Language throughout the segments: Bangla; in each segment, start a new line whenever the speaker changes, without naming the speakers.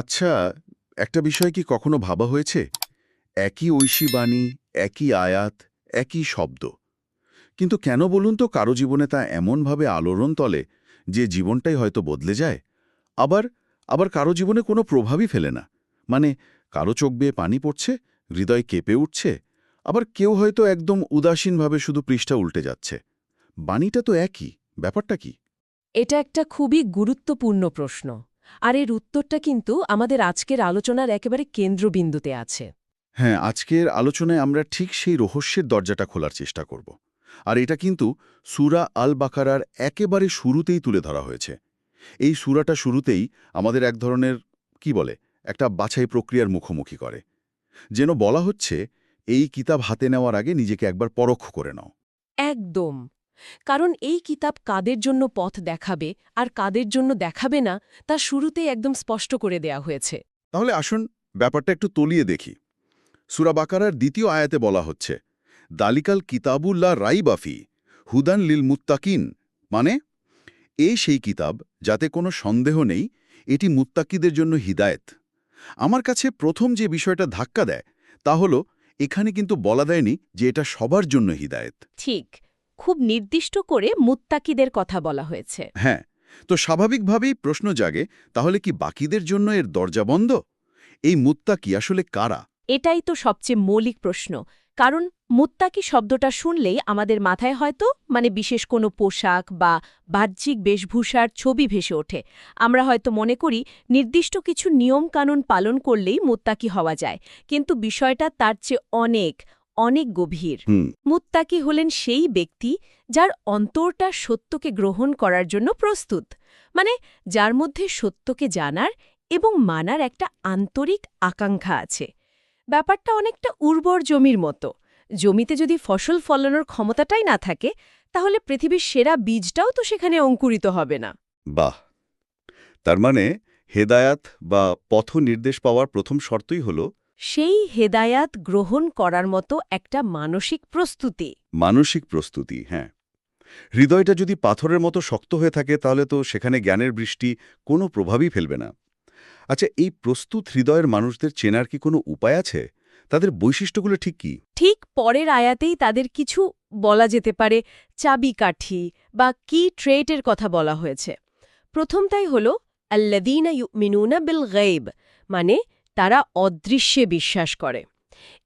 আচ্ছা একটা বিষয় কি কখনো ভাবা হয়েছে? একই ঐশী বাণী, একই আয়াত, একই শব্দ। কিন্তু কেন বলুন তো কারও জীবনে তা এমনভাবে আলোড়ন তলে যে জীবনটাই হয়তো বদলে যায়? আবার আবার কারও জীবনে কোনো প্রভাবই ফেলে না। মানে কারও চোখ বেয়ে পানি পড়ছে, হৃদয় কেঁপে উঠছে, আবার কেউ হয়তো একদম উদাসীনভাবে শুধু পৃষ্ঠা উল্টে যাচ্ছে। বাণীটা তো একই, ব্যাপারটা কি?
এটা একটা খুবই গুরুত্বপূর্ণ প্রশ্ন। আর এর উত্তরটা কিন্তু আমাদের আজকের আলোচনার একেবারে কেন্দ্রবিন্দুতে আছে।
হ্যাঁ আজকের আলোচনায় আমরা ঠিক সেই রহস্যের দরজাটা খোলার চেষ্টা করব। আর এটা কিন্তু সুরা আল বাকারার একেবারে শুরুতেই তুলে ধরা হয়েছে। এই সুরাটা শুরুতেই আমাদের এক ধরনের কি বলে একটা বাছাই প্রক্রিয়ার মুখোমুখি করে। যেন বলা হচ্ছে এই কিতাব হাতে নেওয়ার আগে নিজেকে একবার পরোক্ষ করে নাও।
একদম। কারণ এই কিতাব কাদের জন্য পথ দেখাবে আর কাদের জন্য দেখাবে না তা শুরুতেই একদম স্পষ্ট করে দেয়া হয়েছে।
তাহলে আসুন ব্যাপারটা একটু তলিয়ে দেখি। সুরা বাকারার দ্বিতীয় আয়াতে বলা হচ্ছে দালিকাল কিতাবুল্লাহ রাইবাফি হুদান লিল মুত্তাকিন। মানে এই সেই কিতাব যাতে কোনো সন্দেহ নেই এটি মুত্তাকিদের জন্য হিদায়েত। আমার কাছে প্রথম যে বিষয়টা ধাক্কা দেয় তা হলো এখানে কিন্তু বলা দেয়নি যে এটা সবার জন্য হিদায়েত।
ঠিক খুব নির্দিষ্ট করে মুত্তাকিদের কথা বলা হয়েছে।
হ্যাঁ তো স্বাভাবিকভাবেই প্রশ্ন জাগে তাহলে কি বাকিদের জন্য এর দরজা বন্ধ? এই মুত্তাকি আসলে কারা?
এটাই তো সবচেয়ে মৌলিক প্রশ্ন কারণ মুত্তাকি শব্দটা শুনলেই আমাদের মাথায় হয়তো মানে বিশেষ কোনো পোশাক বা বাহ্যিক বেশভূষার ছবি ভেসে ওঠে। আমরা হয়তো মনে করি নির্দিষ্ট কিছু নিয়মকানুন পালন করলেই মুত্তাকি হওয়া যায় কিন্তু বিষয়টা তার চেয়ে অনেক অনেক গভীর। মুত্তাকি হলেন সেই ব্যক্তি যার অন্তরটা সত্যকে গ্রহণ করার জন্য প্রস্তুত। মানে যার মধ্যে সত্যকে জানার এবং মানার একটা আন্তরিক আকাঙ্ক্ষা আছে। ব্যাপারটা অনেকটা উর্বর জমির মতো। জমিতে যদি ফসল ফলানোর ক্ষমতাটাই না থাকে তাহলে পৃথিবীর সেরা বীজটাও তো সেখানে অঙ্কুরিত হবে না।
বাহ! তার মানে হেদায়াত বা পথ নির্দেশ পাওয়ার প্রথম শর্তই হল
সেই হেদায়াত গ্রহণ করার মতো একটা মানসিক প্রস্তুতি।
মানসিক প্রস্তুতি হ্যাঁ। হৃদয়টা যদি পাথরের মতো শক্ত হয়ে থাকে তাহলে তো সেখানে জ্ঞানের বৃষ্টি কোনো প্রভাবই ফেলবে না। আচ্ছা এই প্রস্তুত হৃদয়ের মানুষদের চেনার কি কোনো উপায় আছে? তাদের বৈশিষ্ট্যগুলো ঠিক কি?
ঠিক পরের আয়াতেই তাদের কিছু বলা যেতে পারে চাবিকাঠি বা কি ট্রেটের কথা বলা হয়েছে। প্রথমটাই হল আল্লাদিনা মিনুনা বিল গেব মানে তারা অদৃশ্যে বিশ্বাস করে।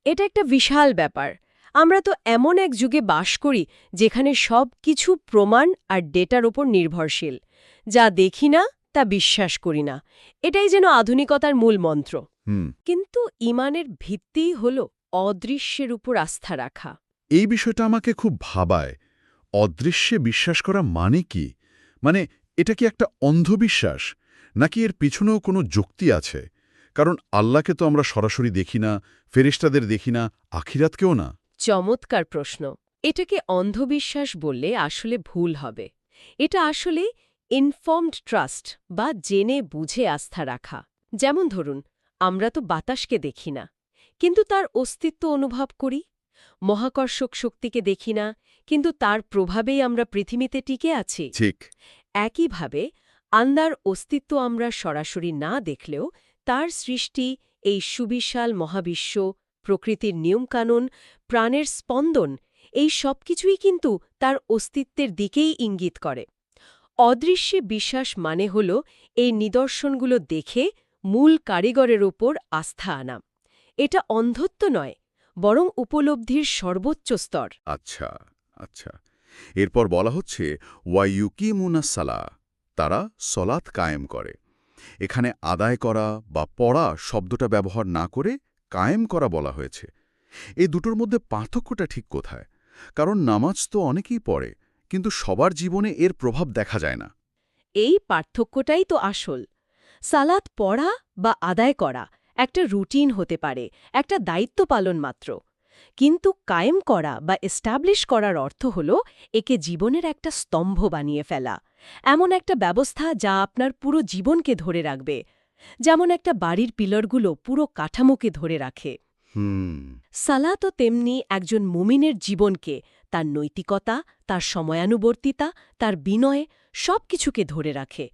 এটা একটা বিশাল ব্যাপার। আমরা তো এমন এক যুগে বাস করি যেখানে সব কিছু প্রমাণ আর ডেটার ওপর নির্ভরশীল। যা দেখি না তা বিশ্বাস করি না। এটাই যেন আধুনিকতার মূল মন্ত্র। কিন্তু ইমানের ভিত্তিই হল অদৃশ্যের উপর আস্থা রাখা।
এই বিষয়টা আমাকে খুব ভাবায়। অদৃশ্যে বিশ্বাস করা মানে কি? মানে এটা কি একটা অন্ধবিশ্বাস? নাকি এর পিছনেও কোনো যুক্তি আছে? কারণ আল্লাহকে তো আমরা সরাসরি দেখি না ফেরেশতাদের দেখি না আখিরাতকেও না।
চমৎকার প্রশ্ন। এটাকে অন্ধবিশ্বাস বললে আসলে ভুল হবে। এটা আসলে ইনফর্মড ট্রাস্ট বা জেনে বুঝে আস্থা রাখা। যেমন ধরুন আমরা তো বাতাসকে দেখি না কিন্তু তার অস্তিত্ব অনুভব করি। মহাকর্ষক শক্তিকে দেখি না কিন্তু তার প্রভাবেই আমরা পৃথিবীতে টিকে আছি।
ঠিক।
একইভাবে আন্দার অস্তিত্ব আমরা সরাসরি না দেখলেও তার সৃষ্টি এই সুবিশাল মহাবিশ্ব, প্রকৃতির নিয়মকানুন, প্রাণের স্পন্দন, এই সব কিছুই কিন্তু তার অস্তিত্বের দিকেই ইঙ্গিত করে। অদৃশ্যে বিশ্বাস মানে হল এই নিদর্শনগুলো দেখে মূল কারিগরের ওপর আস্থা আনা। এটা অন্ধত্ব নয়, বরং উপলব্ধির সর্বোচ্চ স্তর।
আচ্ছা আচ্ছা। এরপর বলা হচ্ছে ওয়াইউকিমুনা সালা তারা সলাৎ কায়েম করে। এখানে আদায় করা বা পড়া শব্দটা ব্যবহার না করে কায়েম করা বলা হয়েছে। এই দুটোর মধ্যে পার্থক্যটা ঠিক কোথায়? কারণ নামাজ তো অনেকেই পড়ে, কিন্তু সবার জীবনে এর প্রভাব দেখা যায় না।
এই পার্থক্যটাই তো আসল। সালাত পড়া বা আদায় করা একটা রুটিন হতে পারে, একটা দায়িত্ব পালন মাত্র। কিন্তু কায়েম করা বা এস্টাবলিশ করার অর্থ হল একে জীবনের একটা স্তম্ভ বানিয়ে ফেলা। এমন একটা ব্যবস্থা যা আপনার পুরো জীবনকে ধরে রাখবে। যেমন একটা বাড়ির পিলরগুলো পুরো কাঠামোকে ধরে রাখে।
হুম।
সালাতও তেমনি একজন মুমিনের জীবনকে তার নৈতিকতা তার সময়ানুবর্তিতা তার বিনয় সব কিছুকে ধরে রাখে।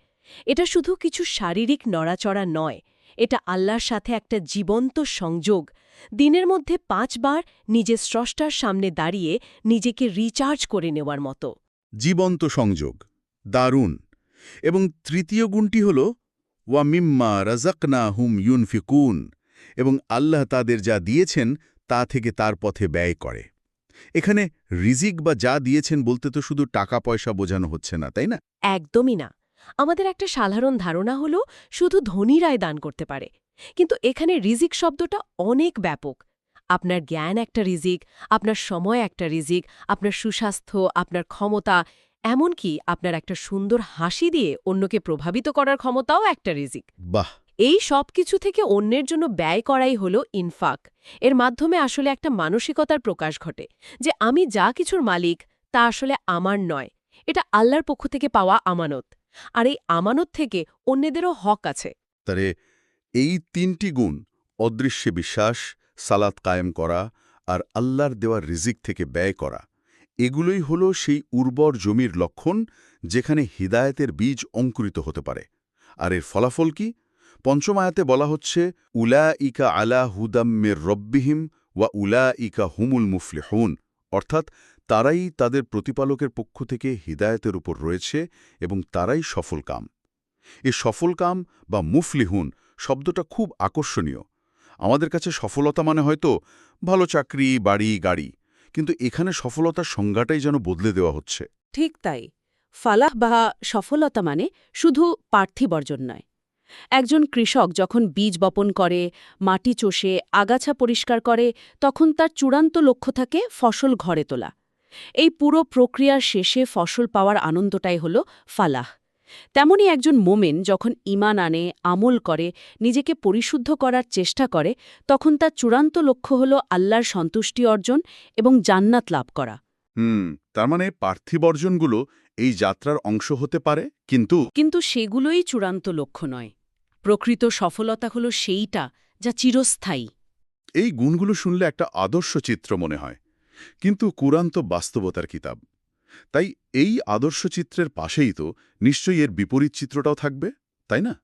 এটা শুধু কিছু শারীরিক নড়াচড়া নয় এটা আল্লাহর সাথে একটা জীবন্ত সংযোগ দিনের মধ্যে পাঁচবার নিজের স্রষ্টার সামনে দাঁড়িয়ে নিজেকে রিচার্জ করে নেওয়ার মতো।
জীবন্ত সংযোগ দারুণ। এবং তৃতীয় গুণটি হল ওয়া মিম্মা রাজাকনা হুম ইউনফিকুন এবং আল্লাহ তাদের যা দিয়েছেন তা থেকে তার পথে ব্যয় করে। এখানে রিজিক বা যা দিয়েছেন বলতে তো শুধু টাকা পয়সা বোঝানো হচ্ছে না তাই না?
একদমই না। আমাদের একটা সাধারণ ধারণা হলো শুধু ধনীরাই দান করতে পারে। কিন্তু এখানে রিজিক শব্দটা অনেক ব্যাপক। আপনার জ্ঞান একটা রিজিক আপনার সময় একটা রিজিক আপনার সুস্বাস্থ্য আপনার ক্ষমতা এমনকি আপনার একটা সুন্দর হাসি দিয়ে অন্যকে প্রভাবিত করার ক্ষমতাও একটা রিজিক।
বাহ!
এই সব কিছু থেকে অন্যের জন্য ব্যয় করাই হলো ইনফাক। এর মাধ্যমে আসলে একটা মানসিকতার প্রকাশ ঘটে যে আমি যা কিছুর মালিক তা আসলে আমার নয়। এটা আল্লাহর পক্ষ থেকে পাওয়া আমানত। আর এই আমানত থেকে অন্যদেরও হক আছে।
তারে এই তিনটি গুণ, অদৃশ্যে বিশ্বাস, সালাত কায়েম করা আর আল্লাহর দেওয়ার রিজিক থেকে ব্যয় করা, এগুলোই হল সেই উর্বর জমির লক্ষণ যেখানে হিদায়েতের বীজ অঙ্কুরিত হতে পারে। আর এর ফলাফল কি? পঞ্চম আয়াতে বলা হচ্ছে উলা ইকা আলা হুদাম্মের রব্বিহিম ওয়া উলা ইকা হুমুল মুফলিহুন। অর্থাৎ তারাই তাদের প্রতিপালকের পক্ষ থেকে হিদায়েতের উপর রয়েছে এবং তারাই সফল কাম। এ সফল কাম বা মুফলিহুন শব্দটা খুব আকর্ষণীয়। আমাদের কাছে সফলতা মানে হয়তো ভালো চাকরি, বাড়ি, গাড়ি, কিন্তু এখানে সফলতার সংজ্ঞাটাই যেন বদলে দেওয়া হচ্ছে।
ঠিক তাই। ফালাহ বা সফলতা মানে শুধু পার্থিব বর্জন নয়। একজন কৃষক যখন বীজ বপন করে, মাটি চষে, আগাছা পরিষ্কার করে, তখন তার চূড়ান্ত লক্ষ্য থাকে ফসল ঘরে তোলা। এই পুরো প্রক্রিয়ার শেষে ফসল পাওয়ার আনন্দটাই হল ফালাহ। তেমনি একজন মোমেন যখন ইমান আনে আমল করে নিজেকে পরিশুদ্ধ করার চেষ্টা করে তখন তার চূড়ান্ত লক্ষ্য হল আল্লাহর সন্তুষ্টি অর্জন এবং জান্নাত লাভ করা।
হুম তার মানে পার্থিব অর্জনগুলো এই যাত্রার অংশ হতে পারে কিন্তু
কিন্তু সেগুলোই চূড়ান্ত লক্ষ্য নয়। প্রকৃত সফলতা হল সেইটা যা চিরস্থায়ী।
এই গুণগুলো শুনলে একটা আদর্শ চিত্র মনে হয়। কিন্তু কুরান্ত বাস্তবতার কিতাব। তাই এই আদর্শ চিত্রের পাশেই তো নিশ্চয়ই এর বিপরীত চিত্রটাও থাকবে, তাই না?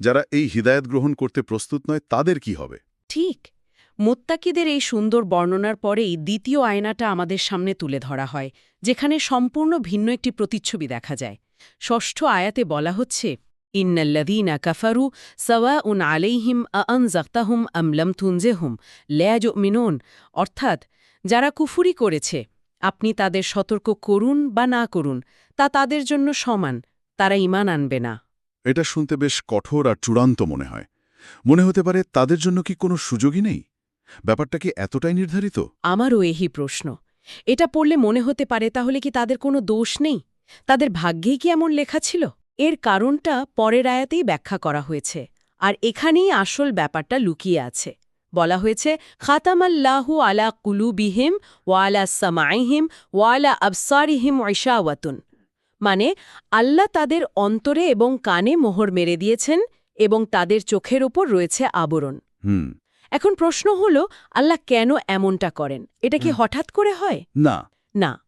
যারা এই হিদায়ত গ্রহণ করতে প্রস্তুত নয়, তাদের কি হবে?
ঠিক। মোত্তাকিদের এই সুন্দর বর্ণনার পরেই দ্বিতীয় আয়নাটা আমাদের সামনে তুলে ধরা হয়, যেখানে সম্পূর্ণ ভিন্ন একটি প্রতিচ্ছবি দেখা যায়। ষষ্ঠ আয়াতে বলা হচ্ছে, ইন্নাল্লাযীনা কাফারু সাওয়াউন আলাইহিম আআনযাক্তাহুম আম লাম তুনজিহুম লা ইউমিনুন। অর্থাৎ, যারা কুফুরি করেছে আপনি তাদের সতর্ক করুন বা না করুন তা তাদের জন্য সমান তারা ঈমান আনবে না।
এটা শুনতে বেশ কঠোর আর চূড়ান্ত মনে হয়। মনে হতে পারে তাদের জন্য কি কোনো সুযোগই নেই? ব্যাপারটা কি এতটাই নির্ধারিত?
আমারও এই প্রশ্ন। এটা পড়লে মনে হতে পারে তাহলে কি তাদের কোনো দোষ নেই? তাদের ভাগ্যেই কি এমন লেখা ছিল? এর কারণটা পরের আয়াতেই ব্যাখ্যা করা হয়েছে আর এখানেই আসল ব্যাপারটা লুকিয়ে আছে। বলা হয়েছে খাতামাল্লাহু আলা কুলুবিহিম ওয়ালা সামাইহিম ওয়ালা আবসারিহিম ঐশাওয়াতুন মানে আল্লাহ তাদের অন্তরে এবং কানে মোহর মেরে দিয়েছেন এবং তাদের চোখের ওপর রয়েছে আবরণ।
হুম।
এখন প্রশ্ন হল আল্লাহ কেন এমনটা করেন? এটা কি হঠাৎ করে হয়?
না।
না।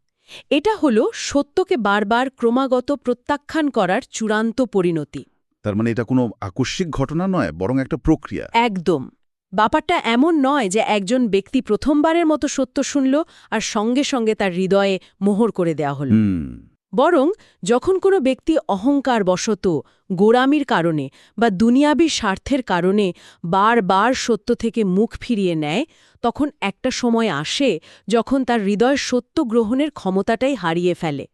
এটা হল সত্যকে বারবার ক্রমাগত প্রত্যাখ্যান করার চূড়ান্ত পরিণতি।
তার মানে এটা কোনো আকস্মিক ঘটনা নয় বরং একটা প্রক্রিয়া।
একদম। ব্যাপারটা এমন নয় যে একজন ব্যক্তি প্রথমবারের মতো সত্য শুনল আর সঙ্গে সঙ্গে তার হৃদয়ে মোহর করে দেয়া হল। বরং যখন কোনো ব্যক্তি অহংকার বশত গোড়ামির কারণে বা দুনিয়াবী স্বার্থের কারণে বারবার সত্য থেকে মুখ ফিরিয়ে নেয় তখন একটা সময় আসে যখন তার হৃদয় সত্য গ্রহণের ক্ষমতাটাই হারিয়ে ফেলে।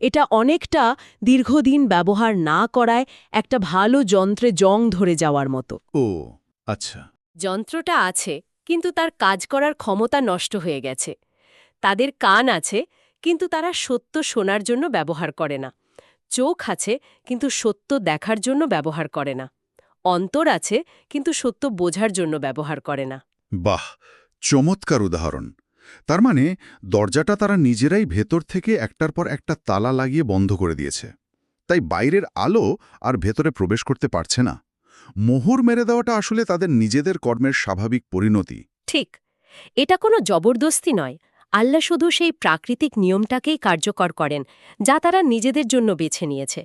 এটা অনেকটা দীর্ঘদিন ব্যবহার না করায় একটা ভালো যন্ত্রে জং ধরে যাওয়ার মতো।
ও আচ্ছা।
যন্ত্রটা আছে, কিন্তু তার কাজ করার ক্ষমতা নষ্ট হয়ে গেছে। তাদের কান আছে, কিন্তু তারা সত্য শোনার জন্য ব্যবহার করে না। চোখ আছে, কিন্তু সত্য দেখার জন্য ব্যবহার করে না। অন্তর আছে, কিন্তু সত্য বোঝার জন্য ব্যবহার করে না।
বাহ! চমৎকার উদাহরণ। তার মানে দরজাটা তারা নিজেরাই ভেতর থেকে একটার পর একটা তালা লাগিয়ে বন্ধ করে দিয়েছে। তাই বাইরের আলো আর ভেতরে প্রবেশ করতে পারছে না। মোহর মেরে দেওয়াটা আসলে তাদের নিজেদের কর্মের স্বাভাবিক পরিণতি।
ঠিক। এটা কোনো জবরদস্তি নয়। আল্লাহ শুধু সেই প্রাকৃতিক নিয়মটাকেই কার্যকর করেন যা তারা নিজেদের জন্য বেছে নিয়েছে।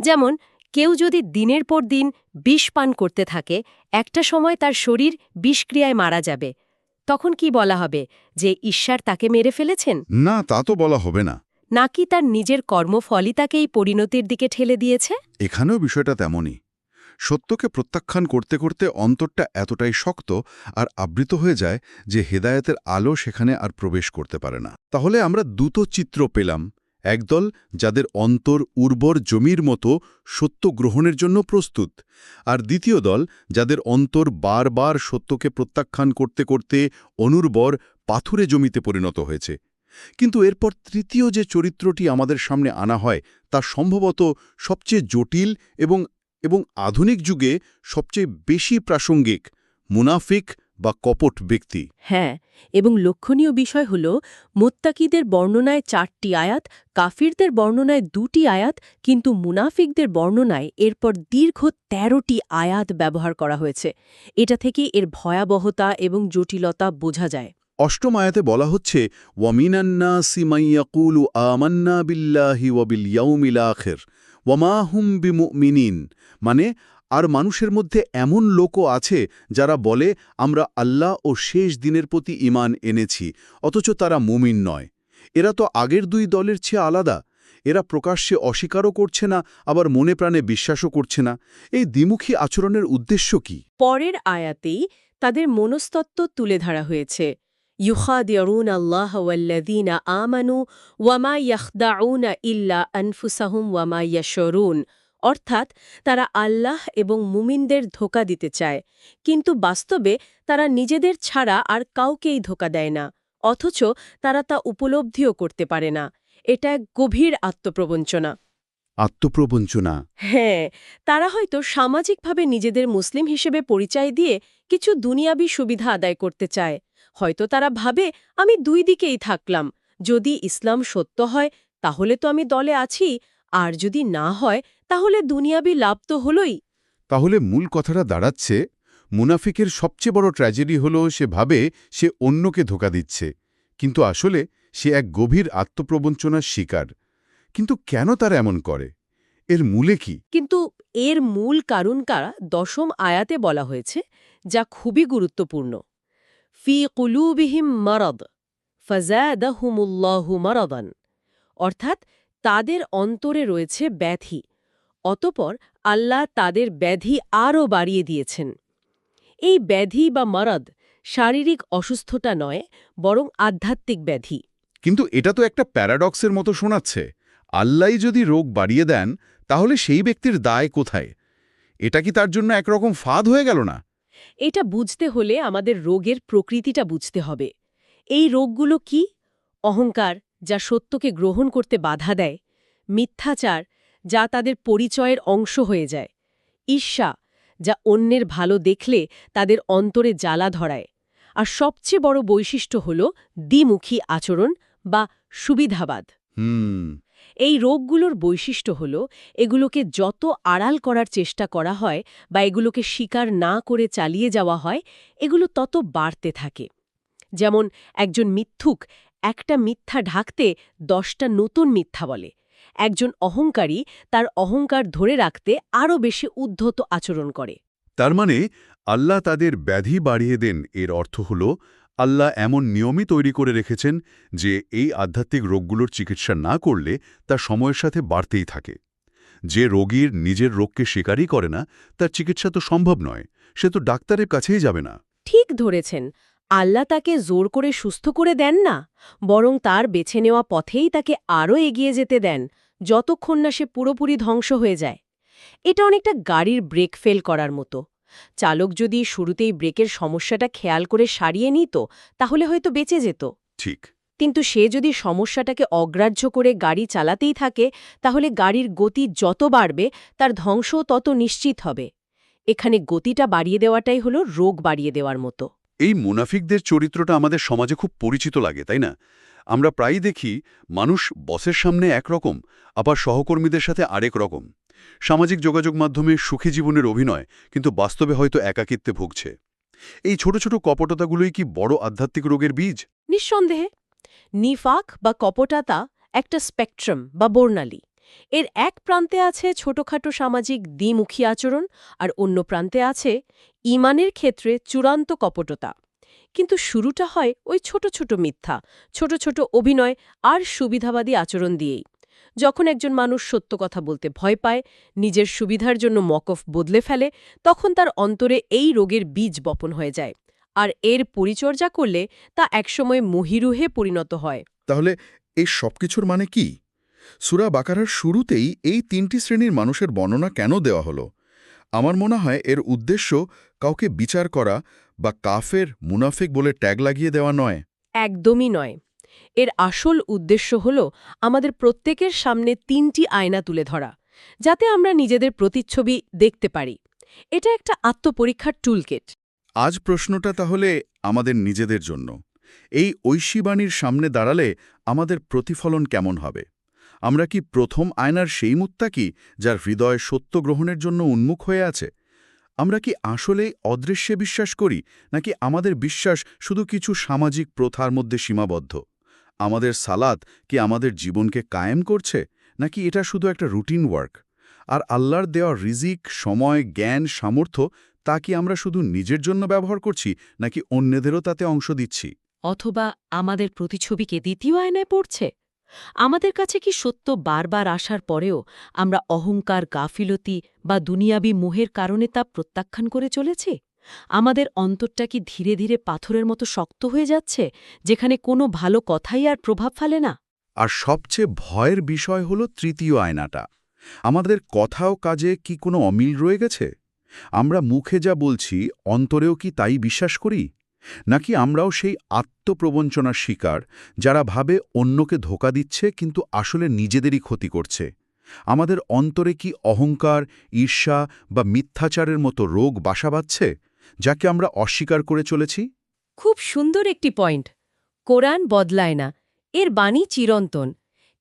যেমন কেউ যদি দিনের পর দিন বিষ পান করতে থাকে একটা সময় তার শরীর বিষক্রিয়ায় মারা যাবে। তখন কি বলা হবে? যে ঈশ্বর তাকে মেরে ফেলেছেন?
না তা তো বলা হবে না।
নাকি তার নিজের কর্মফলই তাকে এই পরিণতির দিকে ঠেলে দিয়েছে?
এখানেও বিষয়টা তেমনই। সত্যকে প্রত্যাখ্যান করতে করতে অন্তরটা এতটাই শক্ত আর আবৃত হয়ে যায় যে হেদায়েতের আলো সেখানে আর প্রবেশ করতে পারে না। তাহলে আমরা দুটো চিত্র পেলাম, একদল যাদের অন্তর উর্বর জমির মতো সত্য গ্রহণের জন্য প্রস্তুত, আর দ্বিতীয় দল যাদের অন্তর বারবার সত্যকে প্রত্যাখ্যান করতে করতে অনুর্বর পাথুরে জমিতে পরিণত হয়েছে। কিন্তু এরপর তৃতীয় যে চরিত্রটি আমাদের সামনে আনা হয়, তা সম্ভবত সবচেয়ে জটিল এবং এবং আধুনিক যুগে সবচেয়ে বেশি প্রাসঙ্গিক মুনাফিক বা কপট ব্যক্তি।
হ্যাঁ এবং লক্ষণীয় বিষয় হল মোত্তাকিদের বর্ণনায় চারটি আয়াত কাফিরদের বর্ণনায় দুটি আয়াত কিন্তু মুনাফিকদের বর্ণনায় এরপর দীর্ঘ তেরোটি আয়াত ব্যবহার করা হয়েছে। এটা থেকে এর ভয়াবহতা এবং জটিলতা বোঝা যায়।
অষ্টম আয়াতে বলা হচ্ছে ওয়ামিনান্না সিমাইয়াকুলু আমান্না বিল্লাহি ওয়াবিল ইয়াউমিল আখির। ওয়ামা হুম বিমুমিনিন মানে আর মানুষের মধ্যে এমন লোকও আছে যারা বলে, আমরা আল্লাহ ও শেষ দিনের প্রতি ইমান এনেছি, অথচ তারা মুমিন নয়। এরা তো আগের দুই দলের চেয়ে আলাদা। এরা প্রকাশ্যে অস্বীকারও করছে না, আবার মনে প্রাণে বিশ্বাসও করছে না। এই দ্বিমুখী আচরণের উদ্দেশ্য কি?
পরের আয়াতেই তাদের মনস্তত্ত্ব তুলে ধরা হয়েছে। ইউখাদিয়রুন আল্লাহ ওয়াল্লাযীনা আমানু ওয়ামা ইয়াখদাউনা ইল্লা আনফুসাহুম ওয়ামা ইয়াশরুন অর্থাৎ তারা আল্লাহ এবং মুমিনদের ধোকা দিতে চায় কিন্তু বাস্তবে তারা নিজেদের ছাড়া আর কাউকেই ধোকা দেয় না অথচ তারা তা উপলব্ধিও করতে পারে না। এটা এক গভীর আত্মপ্রবঞ্চনা।
আত্মপ্রবঞ্চনা?
হ্যাঁ তারা হয়তো সামাজিকভাবে নিজেদের মুসলিম হিসেবে পরিচয় দিয়ে কিছু দুনিয়াবি সুবিধা আদায় করতে চায় হয়তো তারা ভাবে আমি দুই দিকেই থাকলাম। যদি ইসলাম সত্য হয় তাহলে তো আমি দলে আছি আর যদি না হয় তাহলে দুনিয়াবি লাভ তো হলই।
তাহলে মূল কথাটা দাঁড়াচ্ছে মুনাফিকের সবচেয়ে বড় ট্র্যাজেডি হল সে ভাবে সে অন্যকে ধোকা দিচ্ছে। কিন্তু আসলে সে এক গভীর আত্মপ্রবঞ্চনার শিকার। কিন্তু কেন তারা এমন করে? এর মূলে কি?
কিন্তু এর মূল কারণকারা দশম আয়াতে বলা হয়েছে যা খুবই গুরুত্বপূর্ণ। ফি কুলুবিহিম মারদ, ফাজাদাহুমুল্লাহু মারদান, অর্থাৎ তাদের অন্তরে রয়েছে ব্যাধি, অতপর আল্লাহ তাদের ব্যাধি আরও বাড়িয়ে দিয়েছেন। এই ব্যাধি বা মারদ শারীরিক অসুস্থতা নয়, বরং আধ্যাত্মিক ব্যাধি।
কিন্তু এটা তো একটা প্যারাডক্সের মতো শোনাচ্ছে। আল্লাই যদি রোগ বাড়িয়ে দেন, তাহলে সেই ব্যক্তির দায় কোথায়? এটা কি তার জন্য একরকম ফাঁদ হয়ে গেল না?
এটা বুঝতে হলে আমাদের রোগের প্রকৃতিটা বুঝতে হবে। এই রোগগুলো কি? অহংকার, যা সত্যকে গ্রহণ করতে বাধা দেয়। মিথ্যাচার, যা তাদের পরিচয়ের অংশ হয়ে যায়। ঈর্ষা, যা অন্যের ভালো দেখলে তাদের অন্তরে জ্বালা ধরায়। আর সবচেয়ে বড় বৈশিষ্ট্য হল দ্বিমুখী আচরণ বা সুবিধাবাদ।
হুম।
এই রোগগুলোর বৈশিষ্ট্য হল এগুলোকে যত আড়াল করার চেষ্টা করা হয় বা এগুলোকে স্বীকার না করে চালিয়ে যাওয়া হয়, এগুলো তত বাড়তে থাকে। যেমন একজন মিথ্যুক একটা মিথ্যা ঢাকতে দশটা নতুন মিথ্যা বলে। একজন অহংকারী তার অহংকার ধরে রাখতে আরও বেশি উদ্ধত আচরণ করে।
তার মানে আল্লাহ তাদের ব্যাধি বাড়িয়ে দেন এর অর্থ হল আল্লাহ এমন নিয়মই তৈরি করে রেখেছেন যে এই আধ্যাত্মিক রোগগুলোর চিকিৎসা না করলে তা সময়ের সাথে বাড়তেই থাকে। যে রোগীর নিজের রোগকে স্বীকারই করে না, তার চিকিৎসা তো সম্ভব নয়, সে তো ডাক্তারের কাছেই যাবে না।
ঠিক ধরেছেন, আল্লাহ তাকে জোর করে সুস্থ করে দেন না, বরং তার বেছে নেওয়া পথেই তাকে আরও এগিয়ে যেতে দেন, যতক্ষণ না সে পুরোপুরি ধ্বংস হয়ে যায়। এটা অনেকটা গাড়ির ব্রেক ফেল করার মতো। চালক যদি শুরুতেই ব্রেকের সমস্যাটা খেয়াল করে সারিয়ে নিত তাহলে হয়তো বেঁচে যেত।
ঠিক।
কিন্তু সে যদি সমস্যাটাকে অগ্রাহ্য করে গাড়ি চালাতেই থাকে তাহলে গাড়ির গতি যত বাড়বে তার ধ্বংসও তত নিশ্চিত হবে। এখানে গতিটা বাড়িয়ে দেওয়াটাই হলো রোগ বাড়িয়ে দেওয়ার মতো।
এই মুনাফিকদের চরিত্রটা আমাদের সমাজে খুব পরিচিত লাগে তাই না? আমরা প্রায়ই দেখি মানুষ বসের সামনে একরকম আবার সহকর্মীদের সাথে আরেক রকম। সামাজিক যোগাযোগ মাধ্যমে সুখী জীবনের অভিনয় কিন্তু বাস্তবে হয়তো একাকিত্বে ভুগছে। এই ছোট ছোট কপটতাগুলোই কি বড় আধ্যাত্মিক রোগের বীজ?
নিঃসন্দেহে। নিফাক বা কপটাতা একটা স্পেকট্রাম বা বর্ণালী। এর এক প্রান্তে আছে ছোটখাটো সামাজিক দ্বিমুখী আচরণ আর অন্য প্রান্তে আছে ইমানের ক্ষেত্রে চূড়ান্ত কপটতা। কিন্তু শুরুটা হয় ওই ছোট ছোট মিথ্যা, ছোট ছোট অভিনয় আর সুবিধাবাদী আচরণ দিয়েই। যখন একজন মানুষ সত্য কথা বলতে ভয় পায় নিজের সুবিধার জন্য মকফ বদলে ফেলে তখন তার অন্তরে এই রোগের বীজ বপন হয়ে যায়। আর এর পরিচর্যা করলে তা একসময় মহিরুহে পরিণত হয়।
তাহলে এই সবকিছুর মানে কি? সুরা বাকারার শুরুতেই এই তিনটি শ্রেণির মানুষের বর্ণনা কেন দেওয়া হলো? আমার মনে হয় এর উদ্দেশ্য কাউকে বিচার করা বা কাফের মুনাফিক বলে ট্যাগ লাগিয়ে দেওয়া নয়।
একদমই নয়। এর আসল উদ্দেশ্য হল আমাদের প্রত্যেকের সামনে তিনটি আয়না তুলে ধরা, যাতে আমরা নিজেদের প্রতিচ্ছবি দেখতে পারি। এটা একটা আত্মপরীক্ষার টুলকেট
আজ প্রশ্নটা তাহলে আমাদের নিজেদের জন্য। এই ঐশীবাণীর সামনে দাঁড়ালে আমাদের প্রতিফলন কেমন হবে? আমরা কি প্রথম আয়নার সেই মুত্তাকি যার হৃদয় সত্য গ্রহণের জন্য উন্মুখ হয়ে আছে? আমরা কি আসলেই অদৃশ্যে বিশ্বাস করি, নাকি আমাদের বিশ্বাস শুধু কিছু সামাজিক প্রথার মধ্যে সীমাবদ্ধ? আমাদের সালাত কি আমাদের জীবনকে কায়েম করছে, নাকি এটা শুধু একটা রুটিন ওয়ার্ক? আর আল্লাহর দেওয়া রিজিক, সময়, জ্ঞান, সামর্থ্য, তা কি আমরা শুধু নিজের জন্য ব্যবহার করছি, নাকি অন্যদেরও তাতে অংশ দিচ্ছি?
অথবা আমাদের প্রতিছবিকে দ্বিতীয় আয়নায় পড়ছে? আমাদের কাছে কি সত্য বারবার আসার পরেও আমরা অহংকার, গাফিলতি বা দুনিয়াবি মোহের কারণে তা প্রত্যাখ্যান করে চলেছি? আমাদের অন্তরটা কি ধীরে ধীরে পাথরের মতো শক্ত হয়ে যাচ্ছে, যেখানে কোনো ভালো কথাই আর প্রভাব ফেলে না?
আর সবচেয়ে ভয়ের বিষয় হল তৃতীয় আয়নাটা। আমাদের কথা ও কাজে কি কোনো অমিল রয়ে গেছে? আমরা মুখে যা বলছি, অন্তরেও কি তাই বিশ্বাস করি? নাকি আমরাও সেই আত্মপ্রবঞ্চনার শিকার, যারা ভাবে অন্যকে ধোকা দিচ্ছে কিন্তু আসলে নিজেদেরই ক্ষতি করছে? আমাদের অন্তরে কি অহংকার, ঈর্ষা বা মিথ্যাচারের মতো রোগ বাসা বাঁধছে? যাকে আমরা অস্বীকার করে চলেছি?
খুব সুন্দর একটি পয়েন্ট। কোরআন বদলায় না, এর বাণী চিরন্তন,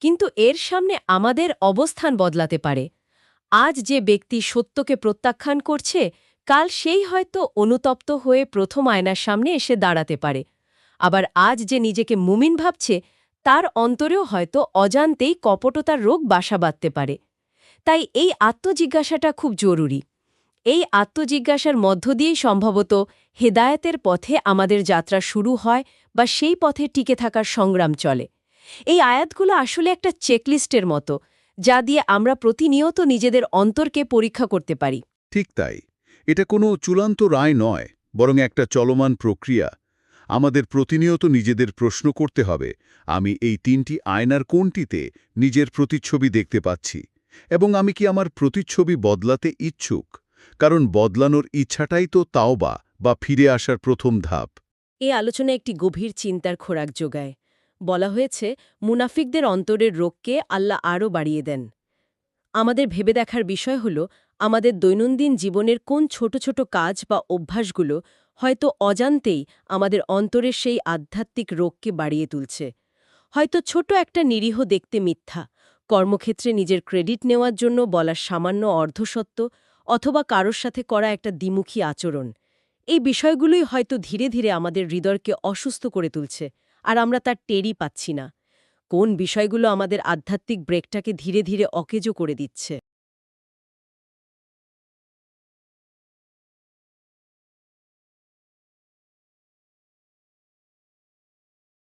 কিন্তু এর সামনে আমাদের অবস্থান বদলাতে পারে। আজ যে ব্যক্তি সত্যকে প্রত্যাখ্যান করছে, কাল সেই হয়তো অনুতপ্ত হয়ে প্রথম আয়নার সামনে এসে দাঁড়াতে পারে। আবার আজ যে নিজেকে মুমিন ভাবছে, তার অন্তরেও হয়তো অজান্তেই কপটতার রোগ বাসা বাঁধতে পারে। তাই এই আত্মজিজ্ঞাসাটা খুব জরুরি। এই আত্মজিজ্ঞাসার মধ্য দিয়েই সম্ভবত হেদায়েতের পথে আমাদের যাত্রা শুরু হয় বা সেই পথে টিকে থাকার সংগ্রাম চলে। এই আয়াতগুলো আসলে একটা চেকলিস্টের মতো, যা দিয়ে আমরা প্রতিনিয়ত নিজেদের অন্তরকে পরীক্ষা করতে পারি।
ঠিক তাই। এটা কোনো চূড়ান্ত রায় নয়, বরং একটা চলমান প্রক্রিয়া। আমাদের প্রতিনিয়ত নিজেদের প্রশ্ন করতে হবে, আমি এই তিনটি আয়নার কোনটিতে নিজের প্রতিচ্ছবি দেখতে পাচ্ছি? এবং আমি কি আমার প্রতিচ্ছবি বদলাতে ইচ্ছুক? কারণ বদলানোর ইচ্ছাটাই তো তাওবা বা ফিরে আসার প্রথম ধাপ।
এ আলোচনা একটি গভীর চিন্তার খোরাক যোগায়। বলা হয়েছে, মুনাফিকদের অন্তরের রোগকে আল্লাহ আরও বাড়িয়ে দেন। আমাদের ভেবে দেখার বিষয় হল, আমাদের দৈনন্দিন জীবনের কোন ছোট ছোট কাজ বা অভ্যাসগুলো হয়তো অজান্তেই আমাদের অন্তরের সেই আধ্যাত্মিক রোগকে বাড়িয়ে তুলছে। হয়তো ছোট একটা নিরীহ দেখতে মিথ্যা, কর্মক্ষেত্রে নিজের ক্রেডিট নেওয়ার জন্য বলার সামান্য অর্ধসত্য অথবা কারোর সাথে করা একটা দ্বিমুখী আচরণ। এই বিষয়গুলোই হয়তো ধীরে ধীরে আমাদের হৃদয়কে অসুস্থ করে তুলছে, আর আমরা তার টেরই পাচ্ছি না। কোন বিষয়গুলো আমাদের আধ্যাত্মিক ব্রেকটাকে ধীরে ধীরে অকেজো করে দিচ্ছে?